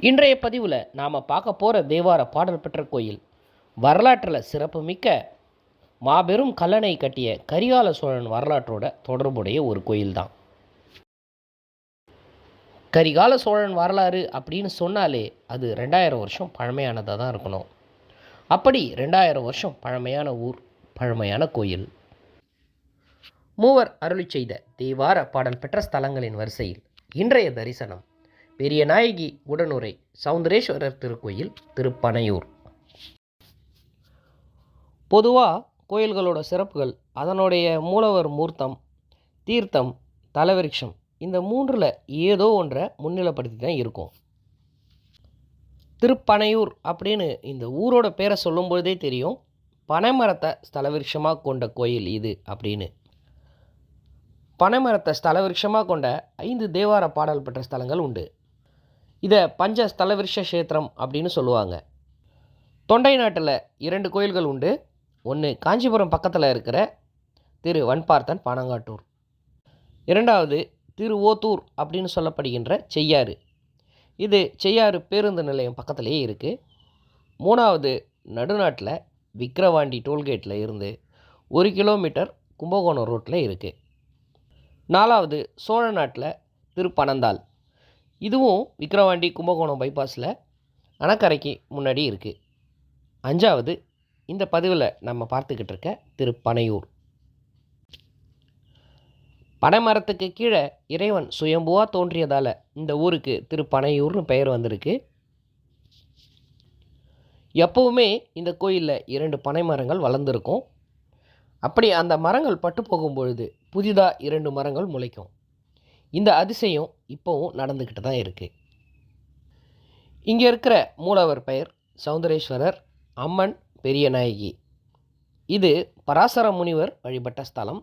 இன்றைய பதிவில் நாம் பார்க்க போகிற தேவார பாடல் பெற்ற கோயில். வரலாற்றில் சிறப்புமிக்க மாபெரும் கல்லணை கட்டிய கரிகால சோழன் வரலாற்றோட தொடர்புடைய ஒரு கோயில் தான் கரிகால சோழன் வரலாறு அப்படின்னு சொன்னாலே அது ரெண்டாயிரம் வருஷம் பழமையானதாக தான் இருக்கணும். அப்படி ரெண்டாயிரம் வருஷம் பழமையான ஊர் பழமையான கோயில். மூவர் அருளி செய்த தேவார பாடல் பெற்ற ஸ்தலங்களின் வரிசையில் இன்றைய தரிசனம் பெரிய நாயகி உடனுரை சவுந்தரேஸ்வரர் திருக்கோயில் திருப்பனையூர். பொதுவாக கோயில்களோட சிறப்புகள் அதனுடைய மூலவர் மூர்த்தம் தீர்த்தம் தலவிருட்சம் இந்த மூன்றில் ஏதோ ஒன்றை முன்னிலைப்படுத்தி தான் இருக்கும். திருப்பனையூர் அப்படின்னு இந்த ஊரோட பேரை சொல்லும்பொழுதே தெரியும். பனைமரத்தை ஸ்தலவிருஷமாக கொண்ட கோயில் இது அப்படின்னு. பனைமரத்தை ஸ்தலவிருஷமாக கொண்ட ஐந்து தேவார பாடல் பெற்ற ஸ்தலங்கள் உண்டு. இதை பஞ்ச ஸ்தலவிருஷ கஷேத்திரம் அப்படின்னு சொல்லுவாங்க. தொண்டை நாட்டில் இரண்டு கோயில்கள் உண்டு. ஒன்று காஞ்சிபுரம் பக்கத்தில் இருக்கிற திரு வன்பார்த்தன் பானங்காட்டூர் இரண்டாவது திரு ஓத்தூர் அப்படின்னு சொல்லப்படுகின்ற செய்யாறு. இது செய்யாறு பேருந்து நிலையம் பக்கத்துலேயே இருக்குது மூணாவது நடுநாட்டில் விக்கிரவாண்டி டோல்கேட்டில் இருந்து ஒரு கிலோமீட்டர் கும்பகோணம் ரோட்டில் இருக்குது நாலாவது சோழ நாட்டில் திருப்பனந்தாள் இதுவும் விக்ரவாண்டி கும்பகோணம் பைபாஸில் அணக்கரைக்கு முன்னாடி இருக்குது அஞ்சாவது இந்த பதிவில் நம்ம பார்த்துக்கிட்டு இருக்க திருப்பனையூர். பனைமரத்துக்கு கீழே இறைவன் சுயம்புவாக தோன்றியதால் இந்த ஊருக்கு திருப்பனையூர்னு பெயர் வந்திருக்கு. எப்போவுமே இந்த கோயிலில் இரண்டு பனை மரங்கள் வளர்ந்துருக்கும். அப்படி அந்த மரங்கள் பட்டு போகும் பொழுது புதிதாக இரண்டு மரங்கள் முளைக்கும். இந்த அதிசயம் இப்போவும் நடந்துக்கிட்டு தான் இருக்குது இங்கே இருக்கிற மூலவர் பெயர் சௌந்தரேஸ்வரர் அம்மன் பெரிய நாயகி. இது பராசர முனிவர் வழிபட்ட ஸ்தலம்.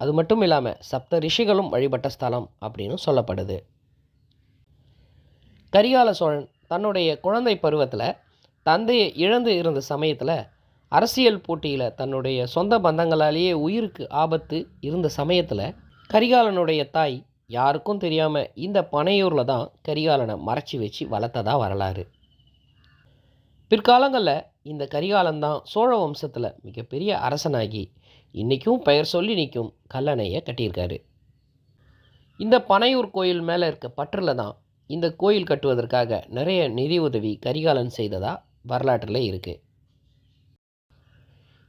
அது மட்டும் இல்லாமல் சப்த ரிஷிகளும் வழிபட்ட ஸ்தலம் அப்படின்னு சொல்லப்படுது. கரிகால சோழன் தன்னுடைய குழந்தை பருவத்தில் தந்தையை இழந்து இருந்த சமயத்தில் அரசியல் போட்டியில் தன்னுடைய சொந்த பந்தங்களாலேயே உயிருக்கு ஆபத்து இருந்த சமயத்தில் கரிகாலனுடைய தாய் யாருக்கும் தெரியாமல் இந்த பனையூரில் தான் கரிகாலனை மறைச்சி வச்சு வளர்த்ததா வரலாறு. பிற்காலங்களில் இந்த கரிகாலன் தான் சோழ வம்சத்தில் மிகப்பெரிய அரசனாகி இன்றைக்கும் பெயர் சொல்லி நிற்கும் கல்லணையை கட்டியிருக்காரு. இந்த பனையூர் கோயில் மேலே இருக்க பற்றில் தான் இந்த கோயில் கட்டுவதற்காக நிறைய நிதி உதவி கரிகாலன் செய்ததாக வரலாற்றில் இருக்குது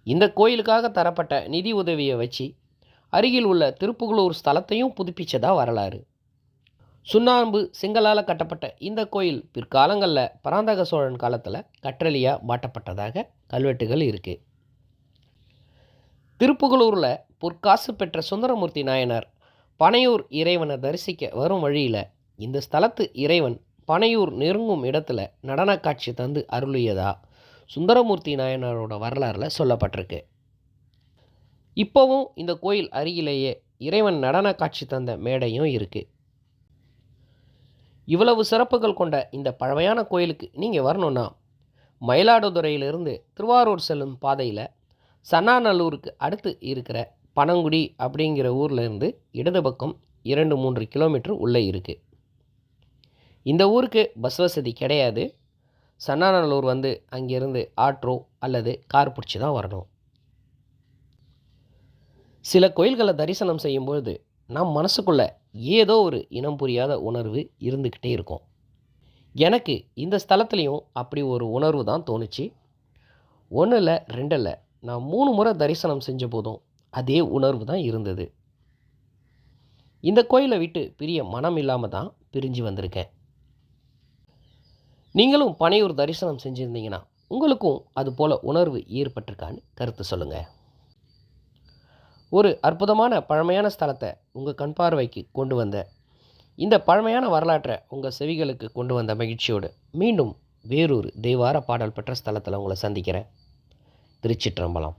இந்த கோயிலுக்காக தரப்பட்ட நிதி உதவியை வச்சு அருகில் உள்ள திருப்புகலூர் ஸ்தலத்தையும் புதுப்பிச்சதா வரலாறு. சுண்ணாம்பு செங்கலால் கட்டப்பட்ட இந்த கோயில் பிற்காலங்களில் பராந்தக சோழன் காலத்தில் கற்றலியாக மாட்டப்பட்டதாக கல்வெட்டுகள் இருக்குது திருப்புகலூரில் பொற்காசு பெற்ற சுந்தரமூர்த்தி நாயனார் பனையூர் இறைவனை தரிசிக்க வரும் வழியில் இந்த ஸ்தலத்து இறைவன் பனையூர் நெருங்கும் இடத்துல நடன காட்சி தந்து அருளியதா சுந்தரமூர்த்தி நாயனாரோட வரலாறில் சொல்லப்பட்டிருக்கு. இப்போவும் இந்த கோயில் அருகிலேயே இறைவன் நடன காட்சி தந்த மேடையும் இருக்குது இவ்வளவு சிறப்புகள் கொண்ட இந்த பழமையான கோயிலுக்கு நீங்கள் வரணுன்னா மயிலாடுதுறையிலிருந்து திருவாரூர் செல்லும் பாதையில் சன்னாநல்லூருக்கு அடுத்து இருக்கிற பனங்குடி அப்படிங்கிற ஊரில் இருந்து இடது பக்கம் இரண்டு மூன்று கிலோமீட்டர் உள்ளே இருக்குது இந்த ஊருக்கு பஸ் வசதி கிடையாது. சன்னாநல்லூர் வந்து அங்கேருந்து ஆட்ரோ அல்லது கார் பிடிச்சி தான் வரணும். சில கோயில்களை தரிசனம் செய்யும்பொழுது நம் மனசுக்குள்ளே ஏதோ ஒரு இனம் புரியாத உணர்வு இருந்துக்கிட்டே இருக்கும். எனக்கு இந்த ஸ்தலத்துலேயும் அப்படி ஒரு உணர்வு தான் தோணுச்சு. ஒன்றும் இல்லை ரெண்டு இல்லை நான் மூணு முறை தரிசனம் செஞ்ச போதும் அதே உணர்வு தான் இருந்தது. இந்த கோயிலை விட்டு பிரிய மனம் இல்லாமல் தான் பிரிஞ்சு வந்திருக்கேன். நீங்களும் பனையூர் தரிசனம் செஞ்சுருந்தீங்கன்னா உங்களுக்கும் அது போல் உணர்வு ஏற்பட்டிருக்கான்னு கருத்து சொல்லுங்கள் ஒரு அற்புதமான பழமையான ஸ்தலத்தை உங்கள் கண் பார்வைக்கு கொண்டு வந்த. இந்த பழமையான வரலாற்றை உங்கள் செவிகளுக்கு கொண்டு வந்த மகிழ்ச்சியோடு மீண்டும் வேறொரு தெய்வார பாடல் பெற்ற ஸ்தலத்தில் உங்களை சந்திக்கிறேன். திருச்சிற்றம்பலம்.